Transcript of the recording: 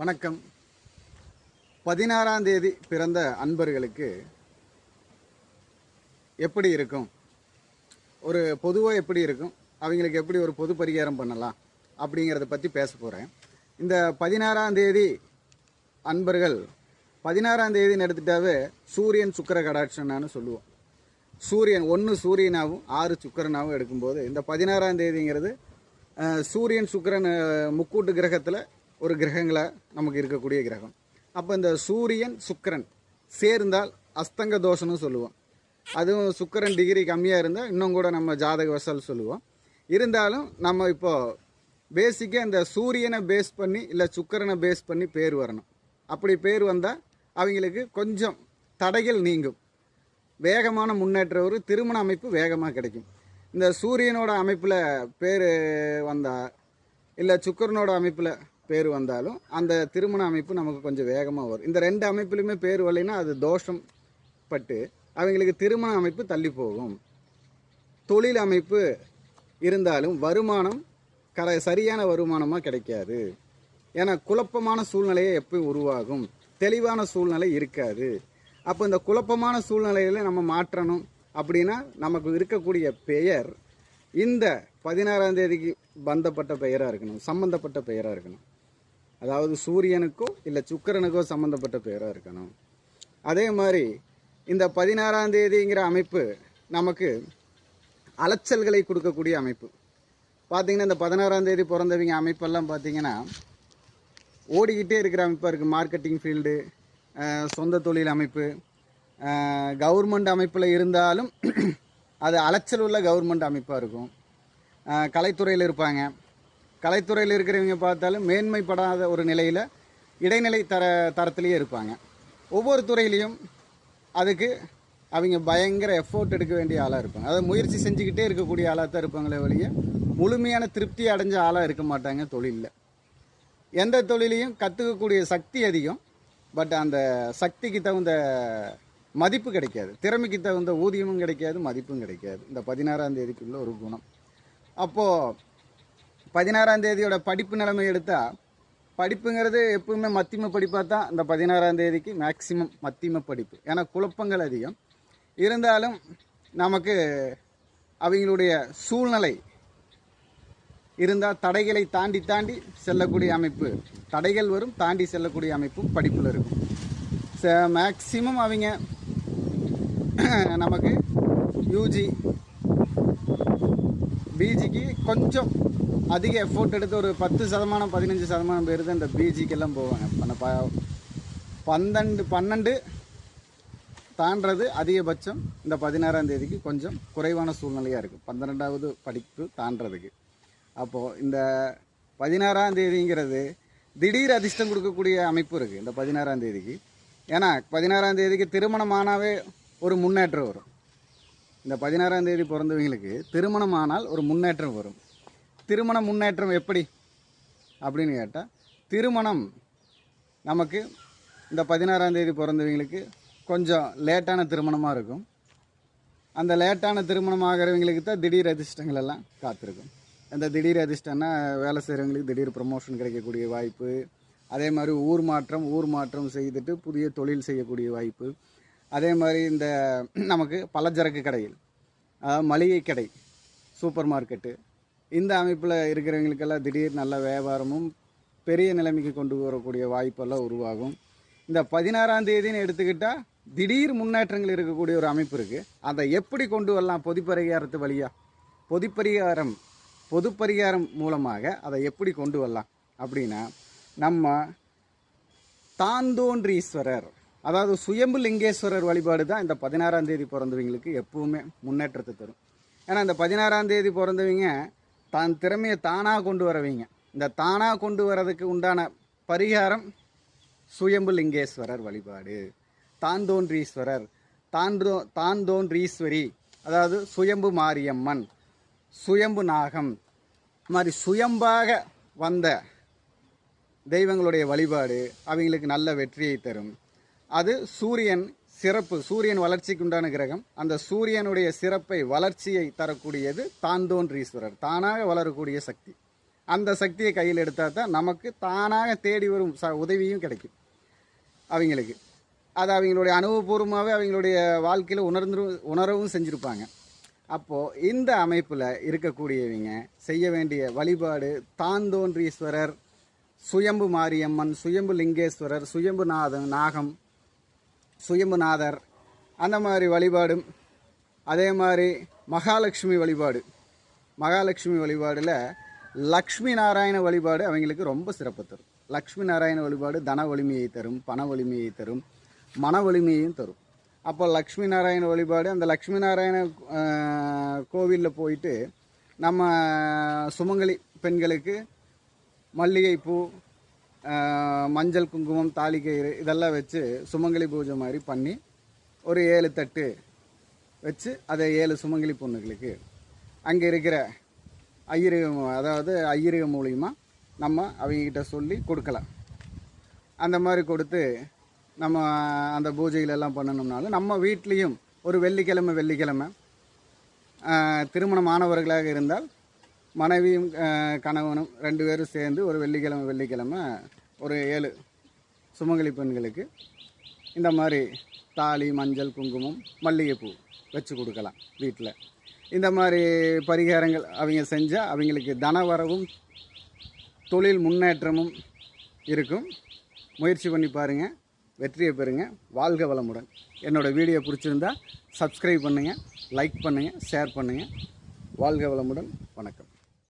வணக்கம். பதினாறாம் தேதி பிறந்த அன்பர்களுக்கு எப்படி இருக்கும்? ஒரு பொதுவாக எப்படி இருக்கும்? அவங்களுக்கு எப்படி ஒரு பொது பரிகாரம் பண்ணலாம்? அப்படிங்கிறத பற்றி பேச போகிறேன் இந்த பதினாறாம் தேதி அன்பர்கள் பதினாறாம் தேதின்னு எடுத்துட்டாவே சூரியன் சுக்கிர கடாட்சனான்னு சொல்லுவோம். சூரியன் ஒன்று சூரியனாகவும் ஆறு சுக்கிரனாகவும் எடுக்கும்போது இந்த பதினாறாம் தேதிங்கிறது சூரியன் சுக்கிரன் முக்கூட்டு கிரகத்தில் ஒரு கிரகங்களை நமக்கு இருக்கக்கூடிய கிரகம். அப்போ இந்த சூரியன் சுக்கிரன் சேர்ந்தால் அஸ்தங்க தோஷம்னு சொல்லுவோம். அதுவும் சுக்கரன் டிகிரி கம்மியாக இருந்தால் இன்னும் கூட நம்ம ஜாதக வசல் சொல்லுவோம். இருந்தாலும் நம்ம இப்போ பேசிக்காக இந்த சூரியனை பேஸ் பண்ணி இல்லை சுக்கரனை பேஸ் பண்ணி பேர் வரணும். அப்படி பேர் வந்தால் அவங்களுக்கு கொஞ்சம் தடைகள் நீங்கும். வேகமான முன்னேற்ற ஒரு திருமண அமைப்பு வேகமாக கிடைக்கும். இந்த சூரியனோட அமைப்பில் பேர் வந்தால் இல்லை சுக்கரனோட அமைப்பில் பேர் வந்தாலும் அந்த திருமண அமைப்பு நமக்கு கொஞ்சம் வேகமாக வரும். இந்த ரெண்டு அமைப்புலையுமே பேர் வரலைன்னா அது தோஷம் பட்டு அவங்களுக்கு திருமண அமைப்பு தள்ளி போகும். தொழில் அமைப்பு இருந்தாலும் வருமானம் கர சரியான வருமானமாக கிடைக்காது. ஏன்னா குழப்பமான சூழ்நிலையே எப்போ உருவாகும். தெளிவான சூழ்நிலை இருக்காது. அப்போ இந்த குழப்பமான சூழ்நிலையில நம்ம மாற்றணும் அப்படின்னா நமக்கு இருக்கக்கூடிய பெயர் இந்த பதினாறாம் தேதிக்கு பந்தப்பட்ட பெயராக இருக்கணும் சம்பந்தப்பட்ட பெயராக இருக்கணும். அதாவது சூரியனுக்கோ இல்லை சுக்கிரனுக்கோ சம்மந்தப்பட்ட பேராக இருக்கணும். அதே மாதிரி இந்த பதினாறாம் தேதிங்கிற அமைப்பு நமக்கு அலைச்சல்களை கொடுக்கக்கூடிய அமைப்பு. பார்த்திங்கன்னா இந்த பதினாறாம் தேதி பிறந்தவங்க அமைப்பெல்லாம் பார்த்திங்கன்னா ஓடிக்கிட்டே இருக்கிற அமைப்பாக இருக்குது மார்க்கெட்டிங் ஃபீல்டு சொந்த தொழில் அமைப்பு கவர்மெண்ட் அமைப்பில் இருந்தாலும் அது அலைச்சல் உள்ள கவர்மெண்ட் அமைப்பாக இருக்கும். கலைத்துறையில் இருப்பாங்க. கலைத்துறையில் இருக்கிறவங்க பார்த்தாலும் மேன்மைப்படாத ஒரு நிலையில் இடைநிலை தர தரத்திலேயே இருப்பாங்க. ஒவ்வொரு துறையிலையும் அதுக்கு அவங்க பயங்கர எஃபோர்ட் எடுக்க வேண்டிய ஆளாக இருப்பாங்க. அதாவது முயற்சி செஞ்சுக்கிட்டே இருக்கக்கூடிய ஆளாக தான் இருப்பாங்களே வழிய முழுமையான திருப்தி அடைஞ்ச ஆளாக இருக்க மாட்டாங்க தொழிலில். எந்த தொழிலையும் கற்றுக்கக்கூடிய சக்தி அதிகம். பட் அந்த சக்திக்கு தகுந்த மதிப்பு கிடைக்காது. திறமைக்கு தகுந்த ஊதியமும் கிடைக்காது மதிப்பும் கிடைக்காது. இந்த பதினாறாம் தேதிக்குள்ள ஒரு குணம். அப்போது பதினாறாம் தேதியோட படிப்பு நிலைமை எடுத்தால் படிப்புங்கிறது எப்பவுமே மத்தியம படிப்பாக தான் இந்த பதினாறாம் தேதிக்கு மேக்சிமம் மத்தியம படிப்பு. ஏன்னா குழப்பங்கள் அதிகம். இருந்தாலும் நமக்கு அவங்களுடைய சூழ்நிலை இருந்தால் தடைகளை தாண்டி தாண்டி செல்லக்கூடிய அமைப்பு தடைகள் வரும் தாண்டி செல்லக்கூடிய அமைப்பும் படிப்பில் இருக்கும். ச மேக்சிமம் அவங்க நமக்கு யூஜி பிஜிக்கு கொஞ்சம் அதிக எஃபோர்ட் எடுத்து ஒரு பத்து சதமானம் பதினஞ்சு சதமானம் பேர் தான் இந்த பிஜிக்கெல்லாம் போவாங்க. அந்த ப பன்னெண்டு பன்னெண்டு தாண்டது அதிகபட்சம். இந்த பதினாறாம் தேதிக்கு கொஞ்சம் குறைவான சூழ்நிலையாக இருக்குது பன்னிரெண்டாவது படிப்பு தாண்டதுக்கு அப்போது இந்த பதினாறாம் தேதிங்கிறது திடீர் அதிர்ஷ்டம் கொடுக்கக்கூடிய அமைப்பு இருக்குது இந்த பதினாறாம் தேதிக்கு. ஏன்னா பதினாறாம் தேதிக்கு திருமணமானாவே ஒரு முன்னேற்றம் வரும். இந்த பதினாறாம் தேதி பிறந்தவங்களுக்கு திருமணம் ஆனால் ஒரு முன்னேற்றம் வரும். திருமண முன்னேற்றம் எப்படி? அப்படின்னு கேட்டால் திருமணம் நமக்கு இந்த பதினாறாம் தேதி பிறந்தவங்களுக்கு கொஞ்சம் லேட்டான திருமணமாக இருக்கும். அந்த லேட்டான திருமணம் ஆகிறவங்களுக்கு தான் திடீர் அதிர்ஷ்டங்கள் எல்லாம் காத்திருக்கும். அந்த திடீர் அதிர்ஷ்டம்னா வேலை செய்கிறவங்களுக்கு திடீர் ப்ரமோஷன் கிடைக்கக்கூடிய வாய்ப்பு. அதே மாதிரி ஊர் மாற்றம் ஊர் மாற்றம் செய்துட்டு புதிய தொழில் செய்யக்கூடிய வாய்ப்பு. அதே மாதிரி இந்த நமக்கு பலச்சரக்கு கடைகள் மளிகை கடை சூப்பர் மார்க்கெட்டு இந்த அமைப்பில் இருக்கிறவங்களுக்கெல்லாம் திடீர் நல்ல வியாபாரமும் பெரிய நிலைமைக்கு கொண்டு வரக்கூடிய வாய்ப்பெல்லாம் உருவாகும். இந்த பதினாறாம் தேதின்னு எடுத்துக்கிட்டால் திடீர் முன்னேற்றங்கள் இருக்கக்கூடிய ஒரு அமைப்பு இருக்குது அதை எப்படி கொண்டு வரலாம்? பொதுப்பரிகாரத்து வழியாக பொதுப்பரிகாரம் பொதுப்பரிகாரம் மூலமாக அதை எப்படி கொண்டு வரலாம்? அப்படின்னா நம்ம தாந்தோன்றீஸ்வரர் அதாவது சுயம்பு லிங்கேஸ்வரர் வழிபாடு தான் இந்த பதினாறாம் தேதி பிறந்தவங்களுக்கு எப்பவுமே முன்னேற்றத்தை தரும். ஏன்னா இந்த பதினாறாம் தேதி பிறந்தவங்க தான் திறமையை தானாக கொண்டு வரவீங்க. இந்த தானாக கொண்டு வரதுக்கு உண்டான பரிகாரம் சுயம்பு லிங்கேஸ்வரர் வழிபாடு தாந்தோன்றீஸ்வரர் தாந்தோ தாந்தோன்றீஸ்வரி அதாவது சுயம்பு மாரியம்மன். சுயம்பு நாகம். இது மாதிரி சுயம்பாக வந்த தெய்வங்களுடைய வழிபாடு அவங்களுக்கு நல்ல வெற்றியை தரும். அது சூரியன் சிறப்பு சூரியன் வளர்ச்சிக்கு உண்டான கிரகம். அந்த சூரியனுடைய சிறப்பை வளர்ச்சியை தரக்கூடியது தாந்தோன்றீஸ்வரர். தானாக வளரக்கூடிய சக்தி. அந்த சக்தியை கையில் எடுத்தால் தான் நமக்கு தானாக தேடி வரும் ச உதவியும் கிடைக்கும். அவங்களுக்கு. அது அவங்களுடைய அனுபவபூர்வமாகவே அவங்களுடைய வாழ்க்கையில் உணர்ந்து உணரவும் செஞ்சுருப்பாங்க. அப்போது இந்த அமைப்பில் இருக்கக்கூடியவங்க செய்ய வேண்டிய வழிபாடு தாந்தோன்றீஸ்வரர் சுயம்பு மாரியம்மன் சுயம்பு லிங்கேஸ்வரர் சுயம்பு நாதன் நாகம் சுயம்புநாதர் அந்த மாதிரி வழிபாடும் அதே மாதிரி மகாலட்சுமி வழிபாடு. மகாலட்சுமி வழிபாடில் லக்ஷ்மி நாராயண வழிபாடு அவங்களுக்கு ரொம்ப சிறப்பு தரும். லக்ஷ்மி நாராயண வழிபாடு தன வலிமையை தரும் பண வலிமையை தரும் மன வலிமையையும் தரும். அப்போ லக்ஷ்மி நாராயண வழிபாடு அந்த லக்ஷ்மி நாராயண கோவிலில் போயிட்டு நம்ம சுமங்கலி பெண்களுக்கு மல்லிகைப்பூ மஞ்சள் குங்குமம் தாலிக்கயிறு இதெல்லாம் வச்சு சுமங்கலி பூஜை மாதிரி பண்ணி ஒரு ஏழு தட்டு வச்சு அதை ஏழு சுமங்கலி பொண்ணுகளுக்கு அங்கே இருக்கிற ஐயருகம் அதாவது ஐயருகம் மூலியமாக நம்ம அவங்கக்கிட்ட சொல்லி கொடுக்கலாம். அந்த மாதிரி கொடுத்து நம்ம அந்த பூஜைகளெல்லாம் பண்ணணும்னாலும் நம்ம வீட்லேயும் ஒரு வெள்ளிக்கிழமை வெள்ளிக்கிழமை திருமணமானவர்களாக இருந்தால் மனைவியும் கணவனும் ரெண்டு பேரும் சேர்ந்து ஒரு வெள்ளிக்கிழமை வெள்ளிக்கிழமை ஒரு ஏழு சுமங்கலி பெண்களுக்கு இந்த மாதிரி தாலி மஞ்சள் குங்குமம் மல்லிகைப்பூ வச்சு கொடுக்கலாம் வீட்டில். இந்த மாதிரி பரிகாரங்கள் அவங்க செஞ்சால் அவங்களுக்கு தனவரவும் தொழில் முன்னேற்றமும் இருக்கும். முயற்சி பண்ணி பாருங்கள் வெற்றியை பெறுங்க. வாழ்க வளமுடன். என்னோடய வீடியோ பிடிச்சிருந்தா சப்ஸ்கிரைப் பண்ணுங்கள் லைக் பண்ணுங்கள் ஷேர் பண்ணுங்கள் வாழ்க வளமுடன். வணக்கம்.